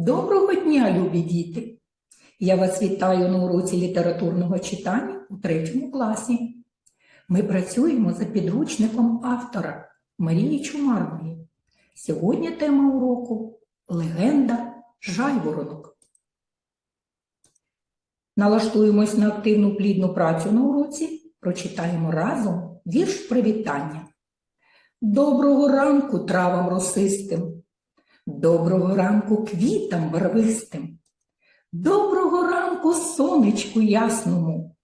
Доброго дня, любі діти! Я вас вітаю на уроці літературного читання у третьому класі. Ми працюємо за підручником автора Марії Чумарної. Сьогодні тема уроку легенда жайворонок. Налаштуємось на активну плідну працю на уроці, прочитаємо разом вірш привітання. Доброго ранку травам росистим! Доброго ранку квітам барвистим, доброго ранку сонечку ясному,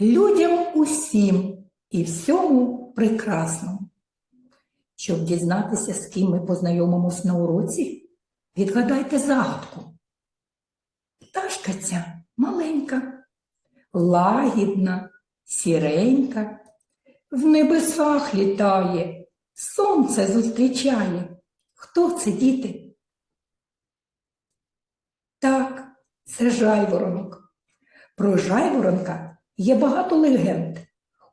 людям усім і всьому прекрасному. Щоб дізнатися, з ким ми познайомимось на уроці, відгадайте загадку. Пташка ця маленька, лагідна, сіренька, в небесах літає, сонце зустрічає. Хто це, діти? Це жайворонок. Про жайворонка є багато легенд.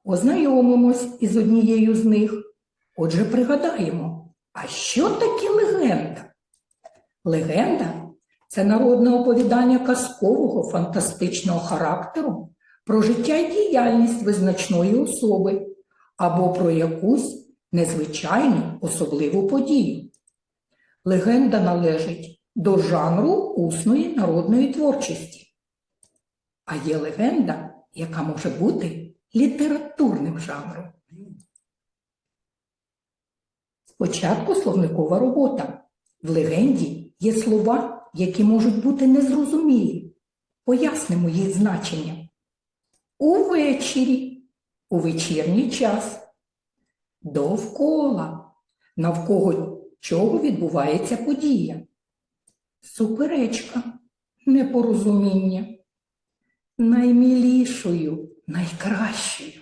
Ознайомимось із однією з них. Отже, пригадаємо, а що таке легенда? Легенда це народне оповідання казкового фантастичного характеру про життя і діяльність визначної особи або про якусь незвичайну особливу подію. Легенда належить до жанру усної народної творчості. А є легенда, яка може бути літературним жанром. Спочатку словникова робота. В легенді є слова, які можуть бути незрозумілі. Пояснимо їх значення. Увечері, у вечірній час, довкола, навколо чого відбувається подія. Суперечка, непорозуміння, наймілішою, найкращою.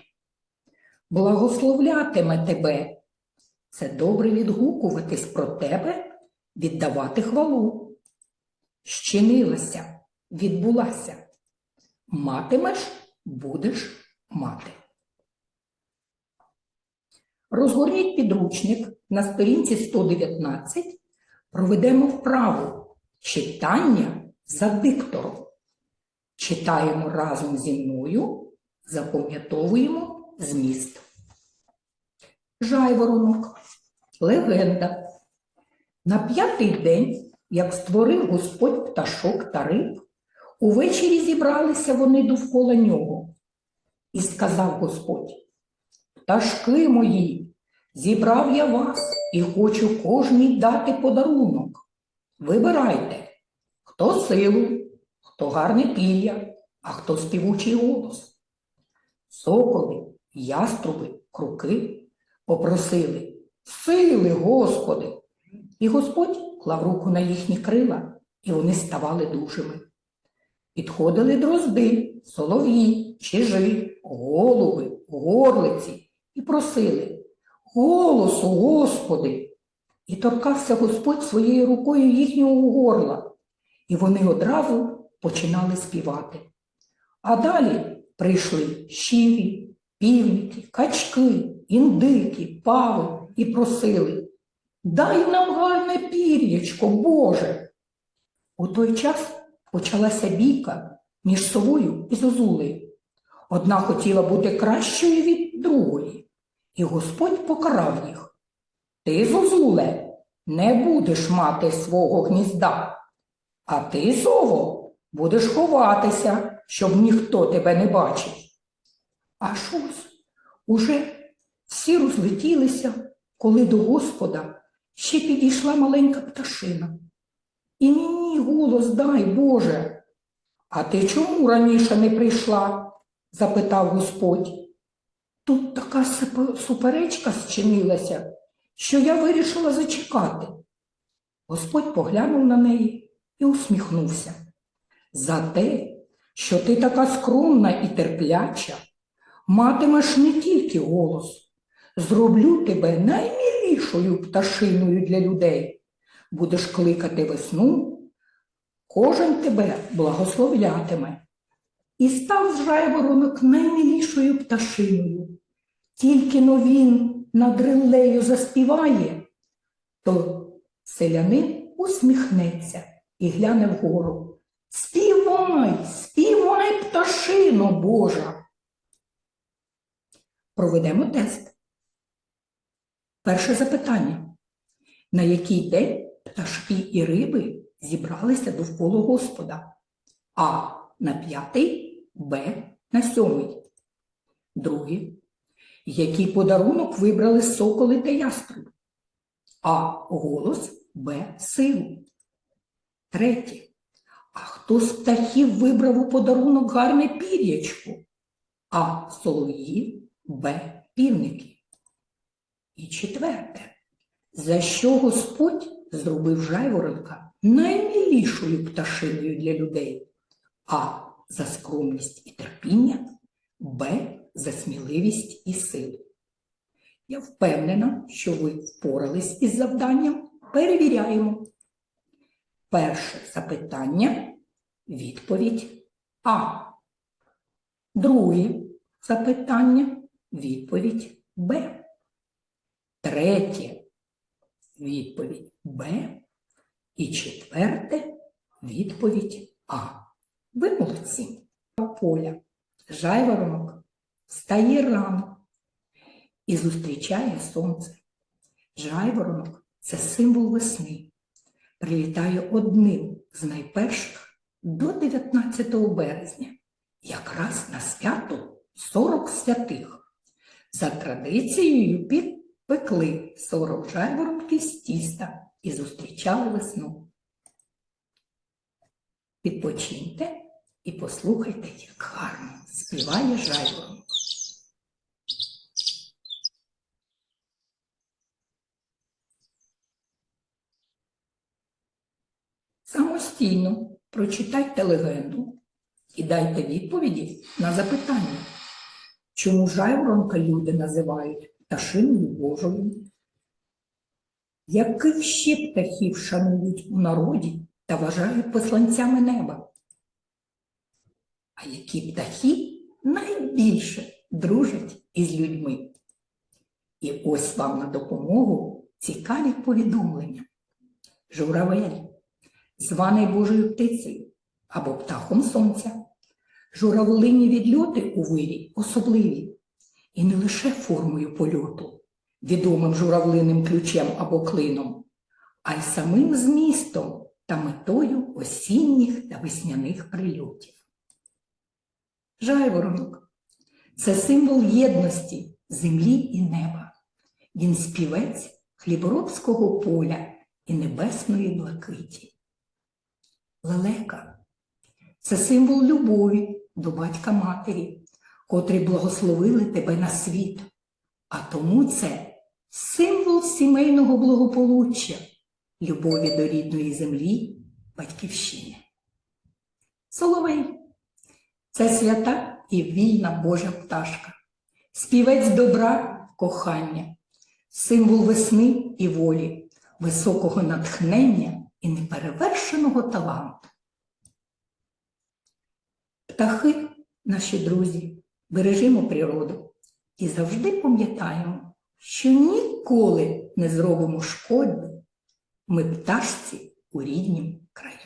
Благословлятиме тебе. Це добре відгукуватись про тебе, віддавати хвалу. Щинилася, відбулася. Матимеш, будеш мати. Розгорніть підручник на сторінці 119, проведемо вправу читання за диктором. Читаємо разом зі мною, запам'ятовуємо зміст. Жайворонок. Легенда. На п'ятий день, як створив Господь пташок та риб, увечері зібралися вони довкола нього. І сказав Господь: Пташки мої, зібрав я вас і хочу кожній дати подарунок. Вибирайте, хто силу, хто гарне пір'я, а хто співучий голос. Соколи, яструби, круки попросили сили, Господи. І Господь клав руку на їхні крила, і вони ставали дужими. Підходили дрозди, солов'ї, чижи, голуби, горлиці і просили Голосу, Господи! І торкався Господь своєю рукою їхнього горла, і вони одразу починали співати. А далі прийшли щирі, півніки, качки, індики, пави і просили Дай нам гарне пір'ячко, Боже. У той час почалася бійка між совою і зозулею. Одна хотіла бути кращою від другої, і Господь покарав їх. Ти, зозуле, не будеш мати свого гнізда, а ти, сово, будеш ховатися, щоб ніхто тебе не бачив. Аж ось уже всі розлетілися, коли до Господа ще підійшла маленька пташина. І мені голос дай, Боже. А ти чому раніше не прийшла? запитав Господь. Тут така суперечка зчинилася, що я вирішила зачекати. Господь поглянув на неї і усміхнувся. За те, що ти така скромна і терпляча, матимеш не тільки голос, зроблю тебе наймілішою пташиною для людей. Будеш кликати весну, кожен тебе благословлятиме. І став жайворонок наймілішою пташиною. Тільки но він над релею заспіває, то селянин усміхнеться і гляне вгору. Співай, співай, пташино Божа. Проведемо тест. Перше запитання. На який день пташки і риби зібралися довкола Господа? А. На п'ятий, Б. На сьомий. Друге. Який подарунок вибрали соколи та яструби? А. Голос, Б. Силу. Третє. А хто з птахів вибрав у подарунок гарне пір'ячко? А. Солов'ї, Б. Півники. І четверте. За що Господь зробив жайворонка наймилішою пташиною для людей? А. За скромність і терпіння, Б. За сміливість і силу. Я впевнена, що ви впорались із завданням. Перевіряємо. Перше запитання відповідь А. Друге запитання відповідь Б. Третє відповідь Б. І четверте відповідь А. Ви молодці. Поля. Жайворонок встає рано і зустрічає сонце. Жайворонок це символ весни. Прилітає одним з найперших до 19 березня, якраз на свято 40 святих. За традицією пекли 40 жайворонків з тіста і зустрічали весну. Відпочиньте і послухайте, як гарно співає жайворонок. Самостійно прочитайте легенду і дайте відповіді на запитання, чому жайворонка люди називають пташиною Божою? Яких ще птахів шанують у народі та вважають посланцями неба? А які птахи найбільше дружать із людьми? І ось вам на допомогу цікаві повідомлення. Журавель, званий Божою птицею або птахом сонця. Журавлині відльоти у вирі особливі, і не лише формою польоту, відомим журавлиним ключем або клином, а й самим змістом та метою осінніх та весняних прильотів. Жайворонок це символ єдності землі і неба. Він співець хліборобського поля і небесної блакиті. Лелека це символ любові до батька матері, котрі благословили тебе на світ. А тому це символ сімейного благополуччя, любові до рідної землі, батьківщини. Соловей це свята і вільна Божа пташка, співець добра, кохання, символ весни і волі, високого натхнення і неперевершеного таланту. Птахи, наші друзі, бережімо природу і завжди пам'ятаємо, що ніколи не зробимо шкоди ми пташці у ріднім краю.